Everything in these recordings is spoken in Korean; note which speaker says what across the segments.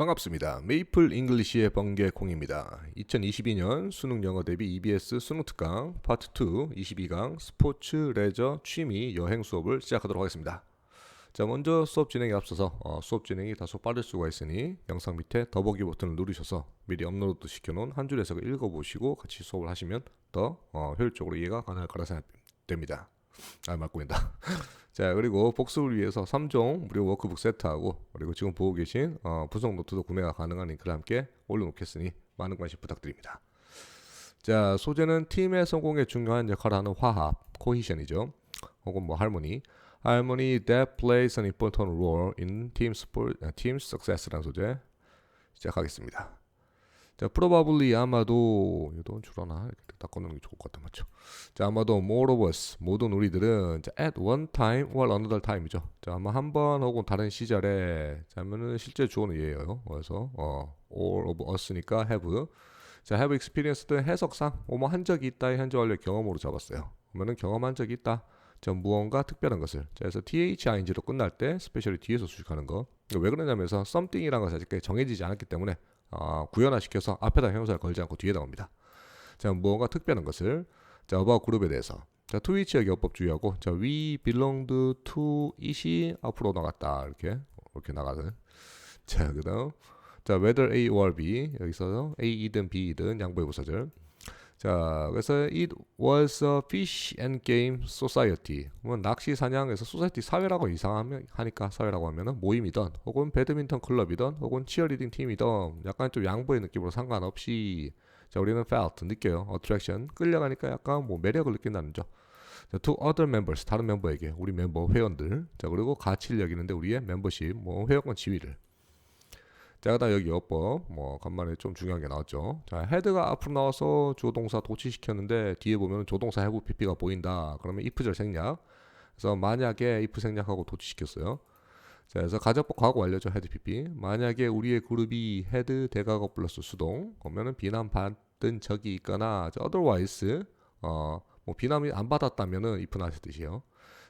Speaker 1: 반갑습니다. 메이플 잉글리시의 번개콩입니다. 2022년 수능 영어 대비 EBS 수능 특강 파트 2 22강 스포츠, 레저, 취미, 여행 수업을 시작하도록 하겠습니다. 자, 먼저 수업 진행에 앞서서 어, 수업 진행이 다소 빠를 수가 있으니 영상 밑에 더보기 버튼을 누르셔서 미리 업로드 시켜놓은 한줄 해석을 읽어보시고 같이 수업을 하시면 더 어, 효율적으로 이해가 가능할 거라 생각됩니다. 아, 맞고 있다. 자, 그리고 복습을 위해서 3종 무료 워크북 세트하고 그리고 지금 보고 계신 어, 분석 노트도 구매가 가능한 링크를 함께 올려놓겠으니 많은 관심 부탁드립니다. 자, 소재는 팀의 성공에 중요한 역할을 하는 화합, 코히션이죠. 혹은 뭐 할머니. 할머니 that plays an important role in team sport, team success라는 소재 시작하겠습니다. 자, probably 아마도 이돈 줄어나 이렇게 닦아놓는 게 좋을 것 같아 맞죠? 자, 아마도 more of us 모든 우리들은 자, at one time or another time이죠. 자, 아마 한 번 혹은 다른 시절에 자면은 실제 주어는 얘예요. 그래서 어, all of us니까 have. 자, have experienced 해석상 뭐한 적이 있다의 현재 완료 경험으로 잡았어요. 그러면은 경험한 적이 있다. 자, 무언가 특별한 것을. 자, 그래서 thing로 끝날 때 스페셜이 뒤에서 수식하는 거. 왜 그러냐면서 something이라는 것이 아직 정해지지 않았기 때문에 어, 구현화시켜서 앞에다 형용사를 걸지 않고 뒤에다 옵니다. 자, 무언가 특별한 것을 자, about 그룹에 대해서 자, to which의 기어법 주의하고 자, we belonged to it이 앞으로 나갔다. 이렇게 이렇게 나가는. 자, 그다음 자, whether A or B 여기서 A이든 B이든 양보의 부사절. 자, 그래서 it was a fish and game society. 뭐 낚시 사냥에서 society 사회라고 이상하면 하니까 사회라고 하면은 모임이던 혹은 배드민턴 클럽이던 혹은 치어리딩 팀이던 약간 좀 양보의 느낌으로 상관없이 자, 우리는 felt 느껴요. attraction 끌려가니까 약간 뭐 매력을 느낀다는 점. 자, to other members 다른 멤버에게 우리 멤버 회원들. 자, 그리고 가치를 여기는데 우리의 멤버십 뭐 회원권 지위를 자, 그다음 여기 어법 뭐 간만에 좀 중요한 게 나왔죠. 자, 헤드가 앞으로 나와서 주동사 도치시켰는데 뒤에 보면 조동사 해부 PP가 보인다. 그러면 if절 생략. 그래서 만약에 if 생략하고 도치시켰어요. 자, 그래서 가정법 과거 완료죠. 헤드 PP. 만약에 우리의 그룹이 헤드 대가고 플러스 수동 그러면은 비난받은 적이 있거나 otherwise 어 뭐 비난이 안 받았다면은 if 나을 뜻이에요.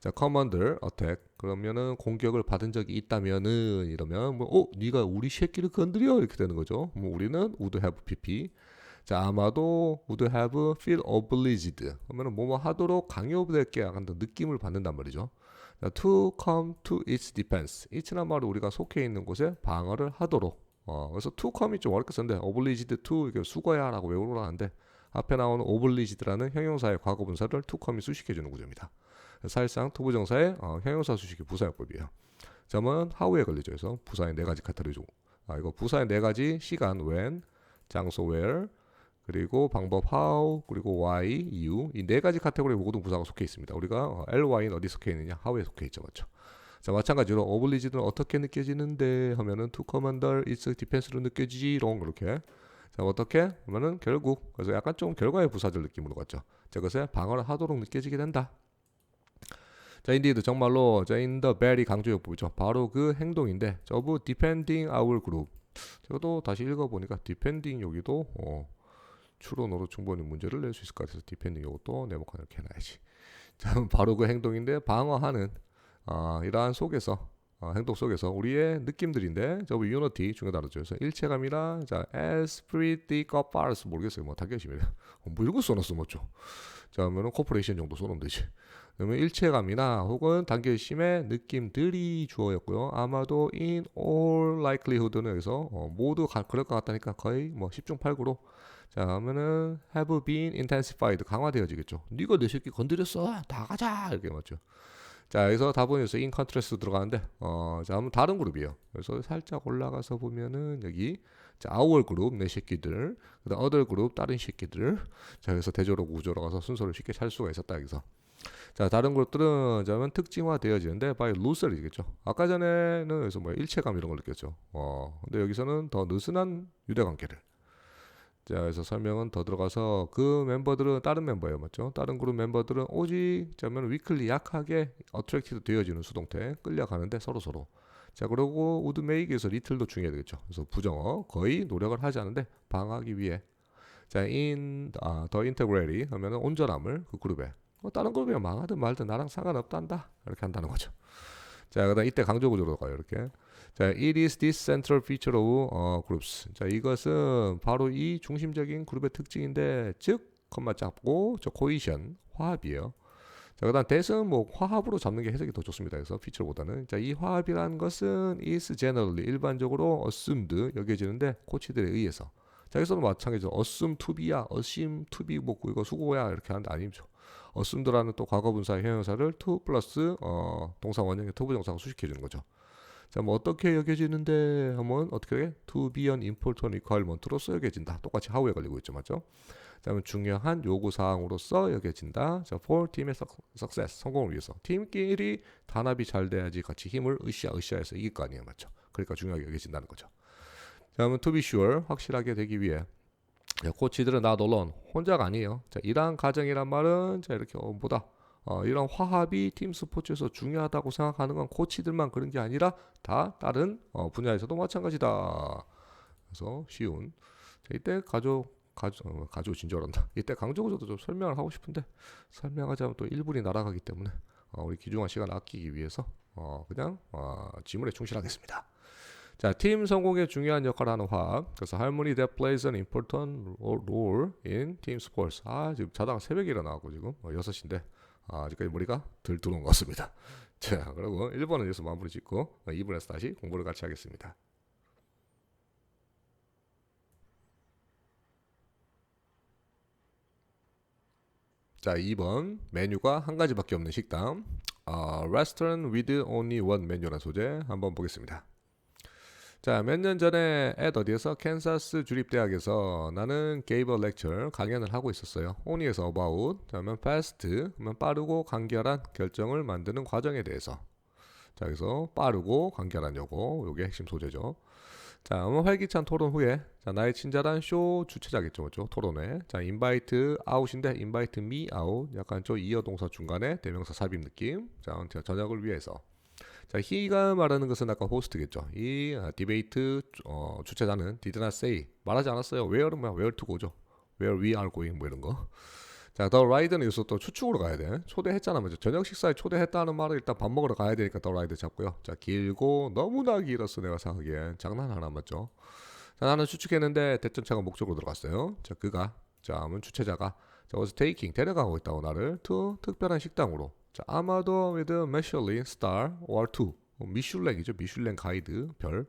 Speaker 1: 자, commander attack 그러면은 공격을 받은 적이 있다면은 이러면 뭐 어, 네가 우리 새끼를 건드려 이렇게 되는 거죠. 뭐 우리는 would have pp. 자, 아마도 would have feel obliged. 그러면은 뭐뭐 하도록 강요되게 약간 더 느낌을 받는단 말이죠. 자, to come to its defense. 이치란 말은 우리가 속해 있는 곳에 방어를 하도록. 어, 그래서 to come이 좀 어렵게 썼는데 obliged to 이게 수거야라고 외우라는데 앞에 나오는 obliged라는 형용사의 과거 분사를 to come이 수식해 주는 구조입니다. 사실상 토부정사의 어, 형용사 수식이 부사용법이에요. 점은 하우에 걸리죠. 그래서 부사의 네 가지 카테고리죠. 아 이거 부사의 네 가지 시간 when, 장소 where, 그리고 방법 how, 그리고 why, 이유 이네 가지 카테고리 모든 부사가 속해 있습니다. 우리가 어, ly는 어디 속해 있느냐? how에 속해 있죠, 맞죠? 자 마찬가지로 oblige는 어떻게 느껴지는데 하면은 to commander its defense로 느껴지지롱 그렇게 자 어떻게 하면은 결국 그래서 약간 좀 결과의 부사절 느낌으로 갔죠. 자 그것에 방어를 하도록 느껴지게 된다. 자, 인디드 정말로 자, in the very 강조용법이죠. 바로 그 행동인데, 저부 defending our group. 저도 다시 읽어보니까 defending 여기도 어, 추론으로 충분히 문제를 낼 수 있을 것 같아서 defending 이것도 네모칸 이렇게 해놔야지. 자, 바로 그 행동인데 방어하는 어, 이러한 속에서 어, 행동 속에서 우리의 느낌들인데 저부 unity 중요 다르죠. 그래서 일체감이라 자 de corps 모르겠어요. 뭐 타겟이면 뭐 이런 거 써놨어 뭐죠. 자, 그러면은 코퍼레이션 정도 써놓으면 되지. 그러면 일체감이나 혹은 단결심의 느낌들이 주어였고요. 아마도 in all likelihood는 여기서 어, 모두 가, 그럴 것 같다니까 거의 뭐 10중 8구로 자 그러면은 have been intensified 강화되어지겠죠. 네가 내 새끼 건드렸어. 다 가자 이렇게 맞죠. 자 여기서 답은 여기서 in contrast 들어가는데 어자 한번 다른 그룹이에요. 그래서 살짝 올라가서 보면은 여기 자 our 그룹 내 새끼들 그다음 other 그룹 다른 새끼들 자 여기서 대조로 구조로 가서 순서를 쉽게 찾을 수가 있었다 여기서. 자, 다른 것들은 자면 특징화되어지는데 바이 루셀이겠죠. 아까 전에는 그래서 뭐 일체감 이런 걸 느꼈죠. 어, 근데 여기서는 더 느슨한 유대 관계를. 자, 그래서 설명은 더 들어가서 그 멤버들은 다른 멤버예요, 맞죠? 다른 그룹 멤버들은 오직 자면 위클리 약하게 어트랙티드 되어지는 수동태 끌려가는데 서로 서로. 자, 그리고 우드 메이크에서 리틀도 중요해 되겠죠. 그래서 부정어 거의 노력을 하지 않는데 방하기 위해. 자, 인, 아, 더 인테그레리 하면은 온전함을 그 그룹에 뭐 다른 그룹이 망하든 말든 나랑 상관없단다 이렇게 한다는 거죠. 자, 그다음 이때 강조 구조로 가요. 이렇게. 자, it is this central feature of 어, groups. 자, 이것은 바로 이 중심적인 그룹의 특징인데, 즉, 컴마 잡고 저 cohesion 화합이에요. 자, 그 다음 대승 뭐 화합으로 잡는 게 해석이 더 좋습니다. 그래서 피처보다는 자, 이 화합이라는 것은 is generally 일반적으로 assumed 여겨지는데 코치들에 의해서. 자, 여기서도 마찬가지죠. assume to be야, assume to be 뭐 이거 수고야 이렇게 하는데 아니죠. assume드라는 또 과거분사 형용사를 to 플러스 어, 동사 원형의 to 부정사가 수식해 주는 거죠. 자, 뭐 어떻게 여겨지는데 하면 어떻게 해? to be an important requirement로서 여겨진다. 똑같이 how에 걸리고 있죠, 맞죠? 다음에 중요한 요구 사항으로서 여겨진다. 자, for 팀의 success 성공을 위해서 팀끼리 단합이 잘 돼야지 같이 힘을 으쌰 으쌰해서 이길 거 아니에요, 맞죠? 그러니까 중요하게 여겨진다는 거죠. 다음은 to be sure 확실하게 되기 위해 자, 코치들은 나 놀론 혼자가 아니에요. 자, 이러한 가정이란 말은 자 이렇게 어, 보다 어, 이런 화합이 팀 스포츠에서 중요하다고 생각하는 건 코치들만 그런 게 아니라 다 다른 어, 분야에서도 마찬가지다. 그래서 쉬운. 자, 이때 가족 가족 어, 가족 진절한다. 이때 강조구조도 좀 설명을 하고 싶은데 설명하자면 또 1분이 날아가기 때문에 어, 우리 귀중한 시간 아끼기 위해서 어, 그냥 어, 지문에 충실하겠습니다. 자, 팀 성공에 중요한 역할을 하는 화학. 그래서 harmony that plays an important role in team sports. 아, 지금 자다가 새벽에 일어나고 지금 어, 6시인데 아, 아직까지 머리가 덜 들어온 것 같습니다. 자, 그리고 1번은 여기서 마무리 짓고 2번에서 다시 공부를 같이 하겠습니다. 자, 2번 메뉴가 한 가지밖에 없는 식당. 어, restaurant with only one menu라는 소재 한번 보겠습니다. 자, 몇 년 전에 앳 어디에서 캔사스 주립대학에서 나는 a lecture 강연을 하고 있었어요. only에서 about, 그러면 fast, 그러면 빠르고 간결한 결정을 만드는 과정에 대해서. 자, 여기서 빠르고 간결한 요거, 요게 핵심 소재죠. 자, 그러면 활기찬 토론 후에 자, 나의 친절한 쇼 주최자겠죠, 그죠? 토론회. 자, invite out인데 invite me out. 약간 좀 이어 동사 중간에 대명사 삽입 느낌. 자, 저녁을 위해서. 자, he가 말하는 것은 아까 호스트겠죠. 이 아, 디베이트 어, 주최자는 did not say 말하지 않았어요. where는 뭐야? where to go죠. where we are going 뭐 이런 거. 자, 더 라이드는 여기서 또 추측으로 가야 돼. 초대했잖아, 먼저. 저녁 식사에 초대했다는 말은 일단 밥 먹으러 가야 되니까 더 라이드 잡고요. 자, 길고 너무나 길었어, 내가 생각하기엔. 장난 하나 맞죠? 자, 나는 추측했는데 대전차가 목적으로 들어갔어요. 자, 그가, 자, 하면 주최자가, 자, was taking, 데려가고 있다고 나를, to 특별한 식당으로. 자, 아마도 with Michelin. 미슐랭이죠. 미슐랭 가이드 별.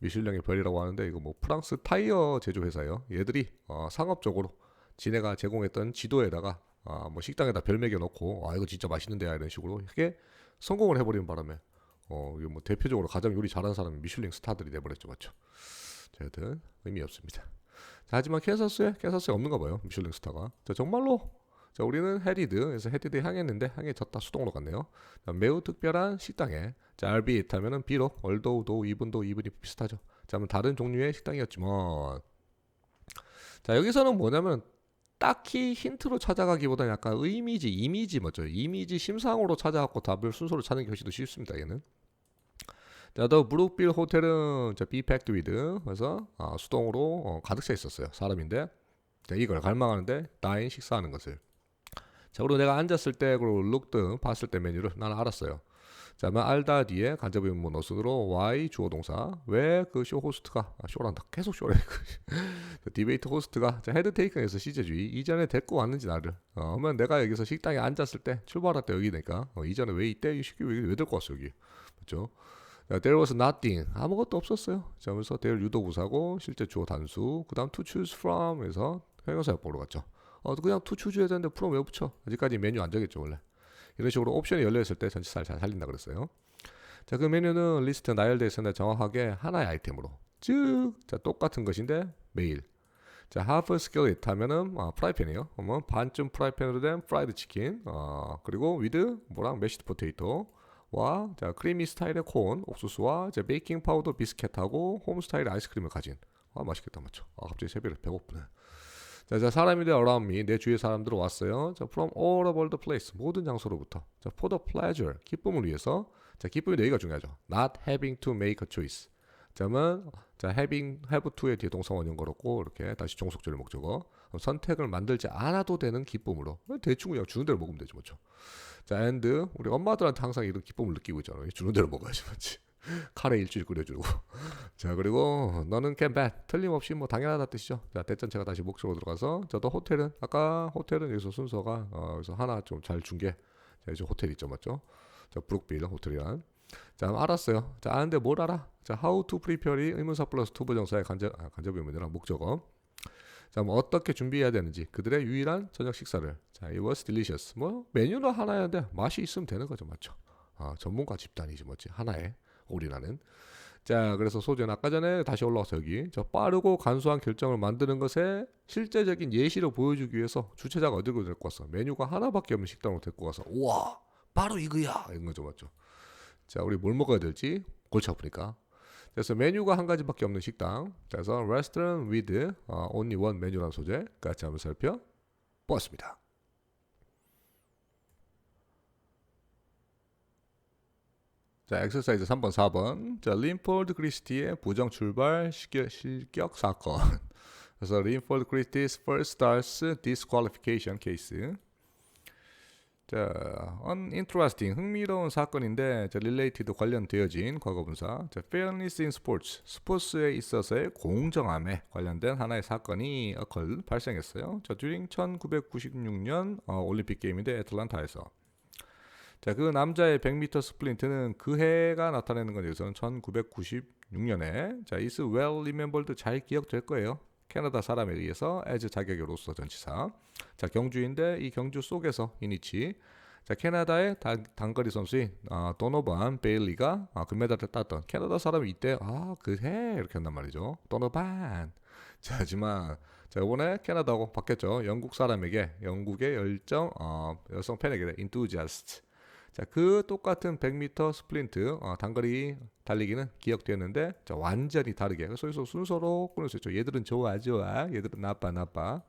Speaker 1: 미슐랭의 별이라고 하는데 이거 뭐 프랑스 타이어 제조 회사예요. 얘들이 어, 상업적으로 지네가 제공했던 지도에다가 아, 뭐 식당에다 별 매겨 놓고 아 이거 진짜 맛있는 데야 이런 식으로 이게 성공을 해버리는 바람에 어 이거 뭐 대표적으로 가장 요리 잘하는 사람이 미슐랭 스타들이 돼버렸죠 맞죠? 자, 여튼 의미 없습니다. 자, 하지만 캔사스에 캔사스에 없는가 봐요 미슐랭 스타가. 자 정말로 자 우리는 헤디드에서 헤디드에 향했는데 향해졌다 수동으로 갔네요. 자, 매우 특별한 식당에 자 알비잇 하면은 비록 얼도우도 이분도 이분이 비슷하죠. 자, 뭐 다른 종류의 식당이었지만 자 여기서는 뭐냐면 딱히 힌트로 찾아가기보다는 약간 의미지, 이미지 뭐죠? 이미지 심상으로 찾아갖고 답을 순서로 찾는 게 훨씬 더 쉽습니다. 얘는. 자, 더 브룩빌 호텔은 저 비팩트 위드 그래서 아, 수동으로 어, 가득 차 있었어요. 사람인데 자, 이걸 갈망하는데 나인 식사하는 것을. 자, 그리고 내가 앉았을 때 그리고 룩드 봤을 때 메뉴를 나는 알았어요. 자, 그러면 알다 뒤에 간접 의문 노순으로 y 주어 동사 왜 그 쇼 호스트가 아, 쇼란다 계속 쇼래 디베이트 호스트가 자, 헤드 테이크에서 시제주의 이전에 데리고 왔는지 나를 어, 그러면 내가 여기서 식당에 앉았을 때 출발할 때 여기니까 어, 이전에 왜 이때 이 새끼 왜, 왜 데리고 왔어 여기 그렇죠? 자, there was nothing 아무것도 없었어요. 자, 그래서 there 유도부사고 실제 주어 단수 그다음 to choose from에서 형용사 역보로 갔죠. 어, 그냥 to choose 해야 되는데 from 왜 붙여? 아직까지 메뉴 안 정했죠 원래. 이런 식으로 옵션이 열려 있을 때 전치사를 잘 살린다 그랬어요. 자, 그 메뉴는 리스트 나열되어 있었는데 정확하게 하나의 아이템으로 즉, 자 똑같은 것인데 매일. 자, half skillet 하면은 아, 프라이팬이에요. 그러면 반쯤 프라이팬으로 된 프라이드 치킨. 어, 그리고 with 뭐랑 메시드 포테이토. 와, 자 크리미 스타일의 콘, 옥수수와 자 베이킹 파우더 비스켓하고 홈 스타일의 아이스크림을 가진. 아 맛있겠다 맞죠? 아 갑자기 새벽에 배고프네. 자, 자 사람이 돼 around me 내 주위에 사람들 왔어요. 자 from all over the place 모든 장소로부터. 자 for the pleasure 기쁨을 위해서. 자 기쁨이 네 개가 중요하죠. Not having to make a choice. 자면 자 having have to의 뒤에 동사 원형 걸었고 이렇게 다시 종속절의 목적어 선택을 만들지 않아도 되는 기쁨으로 대충 그냥 주는 대로 먹으면 되죠 뭐죠. 자 and 우리 엄마들한테 항상 이런 기쁨을 느끼고 있잖아요. 주는 대로 먹어야지 맞지. 카레 일주일 끓여주고 자 그리고 너는 bet 틀림없이 뭐 당연하다 뜻이죠. 자 대전체가 다시 목적으로 들어가서 저도 호텔은 아까 호텔은 여기서 순서가 어, 그래서 하나 좀 잘 준게 자, 이제 호텔 있죠 맞죠? 자 브룩빌 호텔이란 자 알았어요. 자 아는데 뭘 알아? 자 how to prepare이 의문사 플러스 투부정사의 간접 아, 간접 의문이랑 목적어. 자, 뭐 어떻게 준비해야 되는지 그들의 유일한 저녁 식사를. 자, it was delicious. 뭐 메뉴는 하나였는데 맛이 있으면 되는 거죠, 맞죠? 아, 전문가 집단이지 뭐지 하나에 올인하는. 자, 그래서 소재는 아까 전에 다시 올라와서 여기 저 빠르고 간소한 결정을 만드는 것에 실제적인 예시를 보여주기 위해서 주최자가 어디로 데리고 왔어? 메뉴가 하나밖에 없는 식당으로 데리고 와서 우와, 바로 이거야 이런 거죠, 맞죠? 자, 우리 뭘 먹어야 될지 골치 아프니까. 그래서 메뉴가 한 가지밖에 없는 식당. 그래서 restaurant 어, 메뉴라는 소재 같이 한번 살펴보았습니다. 자, 엑서사이즈 3번, 4번. 자, 림폴드 크리스티의 부정 출발 실격, 실격 사건. 그래서 림폴드 크리스티's first starts disqualification case. 자, uninteresting 흥미로운 사건인데 자, related 관련되어진 과거분사. 자, fairness in sports 스포츠에 있어서의 공정함에 관련된 하나의 사건이 발생했어요. 자, during 1996년 어, 올림픽 게임인데 애틀란타에서. 자, 그 남자의 100m 스플린트는 그 해가 나타내는 건 여기서는 1996년에 자, is well remembered 잘 기억될 거예요. 캐나다 사람에 의해서 as 자격의 로서 전치사. 자, 경주인데 이 경주 속에서 이니치 자, 캐나다의 단, 단거리 선수인 어, 도노반 베일리가 아, 금메달을 땄던 캐나다 사람이 이때 아, 그해 이렇게 한단 말이죠. 도노반. 자, 하지만 자, 이번에 캐나다하고 바뀌었죠. 영국 사람에게 영국의 열정 어, 여성 팬에게 인투지아스트 자, 그 똑같은 100m 스프린트 어, 단거리 달리기는 기억되었는데 자, 완전히 다르게 그래서 순서로 끊을 수 있죠. 얘들은 좋아 좋아, 얘들은 나빠 나빠.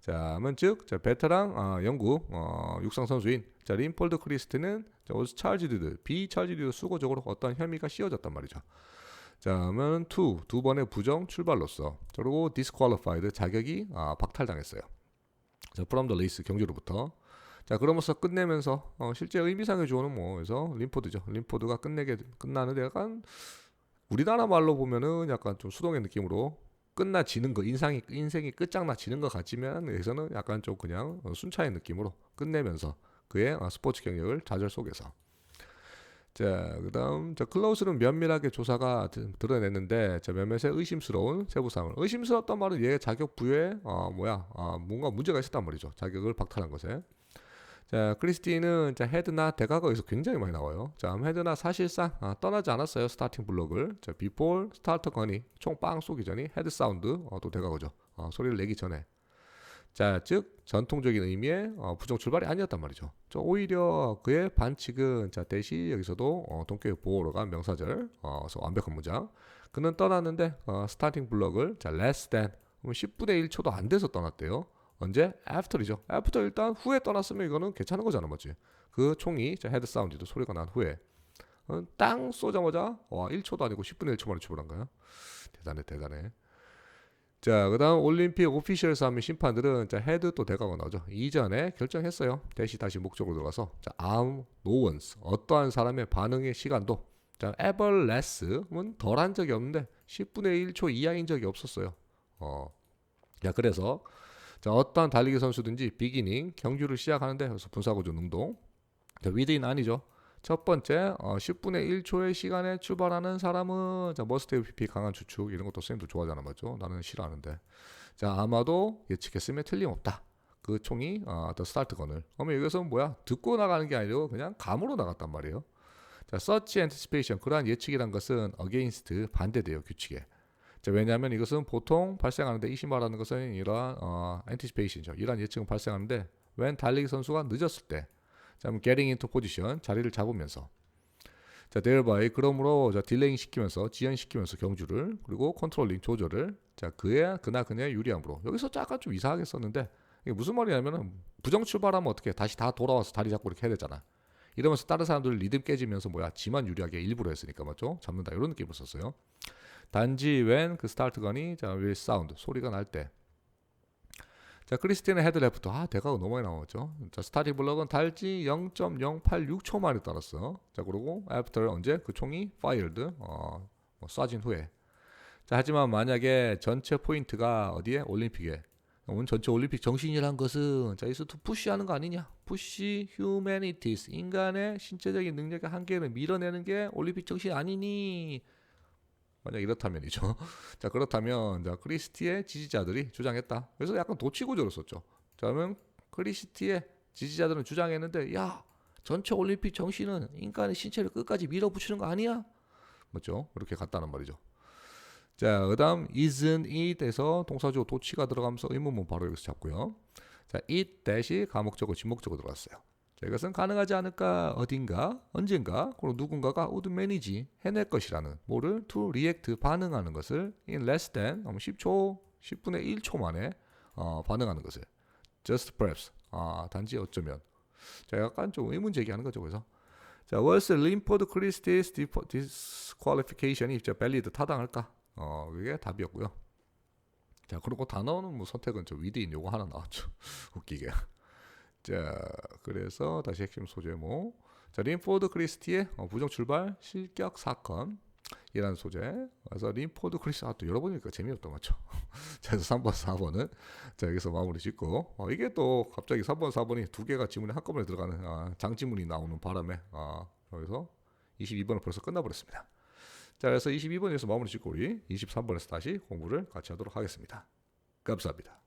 Speaker 1: 자, 즉, 자, 베테랑 어, 영국 어, 육상 선수인 자, 림폴드 크리스트는 자, 오스 찰지드 비찰지드 수고적으로 어떤 혐의가 씌워졌단 말이죠. 자, 하면 투, 두 번의 부정 출발로서 그리고 disqualified 자격이 아, 박탈당했어요. 자, the race 경주로부터 자 그러면서 끝내면서 어, 실제 의미상의 조언은 뭐 그래서 림포드죠. 림포드가 끝내게 끝나는 데 약간 우리나라 말로 보면은 약간 좀 수동의 느낌으로 끝나지는 거 인상이 인생이 끝장나지는 것 같지만 여기서는 약간 좀 그냥 어, 순차의 느낌으로 끝내면서 그의 어, 스포츠 경력을 좌절 속에서. 자 그다음 자 클라우스는 면밀하게 조사가 드- 드러냈는데 자 몇몇의 의심스러운 세부사항을. 의심스럽단 말은 얘 자격 부여에 어 뭐야 아 뭔가 문제가 있었단 말이죠. 자격을 박탈한 것에 자, 크리스티는 자, 헤드나 대가가 여기서 굉장히 많이 나와요. 자, 헤드나 사실상 아, 떠나지 않았어요. 스타팅 블록을. 자, 비폴 스타터 건이 총 빵 쏘기 전이 헤드 사운드 어, 또 대가거죠. 어, 소리를 내기 전에. 자, 즉 전통적인 의미의 어, 부정 출발이 아니었단 말이죠. 저 오히려 그의 반칙은 자 대시 여기서도 어, 동교육 보호로 간 명사절, 어, 완벽한 문장. 그는 떠났는데 어, 스타팅 블럭을 자 less than 10분의 1초도 안 돼서 떠났대요. 언제? after이죠. after 일단 후에 떠났으면 이거는 괜찮은 거잖아, 맞지? 그 총이 자 헤드 사운드도 소리가 난 후에 어, 땅 쏘자마자 와 1초도 아니고 10분의 1초 만에 출발한 거야. 대단해, 대단해. 자, 그다음 올림픽 오피셜스 하면 심판들은 자 헤드 또 대가가 나오죠. 이전에 결정했어요. 대시 다시 목적으로 들어가서 자 아무 노원스 어떠한 사람의 반응의 시간도 자 ever less은 덜한 적이 없는데 10분의 1초 이하인 적이 없었어요. 어, 야 그래서 자 어떠한 달리기 선수든지 비기닝 경주를 시작하는데 그래서 분사구조 능동 자 위드인 아니죠. 첫 번째 어, 10분의 1초의 시간에 출발하는 사람은 자 머스트 PP 강한 추측 이런 것도 쌤도 좋아하잖아 맞죠? 나는 싫어하는데 자 아마도 예측했으면 틀림없다. 그 총이 어, 더 스타트 건을 그러면 여기서 뭐야 듣고 나가는 게 아니고 그냥 감으로 나갔단 말이에요. 자 such anticipation 그러한 예측이란 것은 against 반대돼요 규칙에. 자, 왜냐하면 이것은 보통 발생하는데 이시 말하는 것은 이러한 어, anticipation이죠. 이러한 예측은 발생하는데 when 달리기 선수가 늦었을 때, 자, getting into position 자리를 잡으면서, 자, thereby 그러므로 자, 딜레잉 시키면서 지연시키면서 경주를 그리고 컨트롤링 조절을 자 그의 그나 그녀의 유리함으로 여기서 약간 좀 이상하게 썼는데 이게 무슨 말이냐면은 부정 출발하면 어떻게 다시 다 돌아와서 다리 잡고 이렇게 해야 되잖아. 이러면서 다른 사람들 리듬 깨지면서 뭐야 지만 유리하게 일부러 했으니까 맞죠? 잡는다 이런 느낌으로 썼어요. 단지 when 그 스타트건이 자 will sound 소리가 날 때. 자 크리스티는 헤드 레프트 아 대가가 너무 많이 나왔죠. 자 스타팅 블럭은 달지 0.086초 만에 따랐어. 자 그리고 after 언제 그 총이 fired 어, 뭐 쏴진 후에. 자 하지만 만약에 전체 포인트가 어디에 올림픽에 오늘 전체 올림픽 정신이란 것은 자 이스 투 푸시하는 거 아니냐? 푸시 humanities 인간의 신체적인 능력의 한계를 밀어내는 게 올림픽 정신 아니니? 만약 이렇다면이죠. 자 그렇다면 자 크리스티의 지지자들이 주장했다. 그래서 약간 도치구조를 썼죠. 자 그러면 크리스티의 지지자들은 주장했는데 야 전체 올림픽 정신은 인간의 신체를 끝까지 밀어붙이는 거 아니야? 맞죠? 이렇게 갔다는 말이죠. 자, 그 다음 isn't it에서 동사주어 도치가 들어가면서 의문문 바로 여기서 잡고요. 자, it 대시 가목적어 지목적어 들어갔어요. 자, 이것은 가능하지 않을까 어딘가 언젠가 그리고 누군가가 would manage 해낼 것이라는 뭐를 to react 반응하는 것을 in less than 10초 10분의 1초 만에 어, 반응하는 것을 just perhaps 아 단지 어쩌면 자 약간 좀 의문 제기하는 거죠 그래서 자 was Linford Christie's disqualification이 저 valid 타당할까 어 그게 답이었고요. 자 그리고 단어는 뭐 선택은 저 위드인 요거 하나 나왔죠. 웃기게. 자 그래서 다시 핵심 소제목. 자 린포드 크리스티의 어, 부정 출발 실격 사건. 이라는 소재. 그래서 린포드 크리스 아 또 열어보니까 재미없던 것 같죠. 자, 그래서 3번, 4번은 자 여기서 마무리 짓고 어, 이게 또 갑자기 3번, 4번이 두 개가 지문에 한꺼번에 들어가는 아, 장지문이 나오는 바람에 아, 여기서 22번은 벌써 끝나버렸습니다. 자, 그래서 22번에서 마무리 짓고 우리 23번에서 다시 공부를 같이 하도록 하겠습니다. 감사합니다.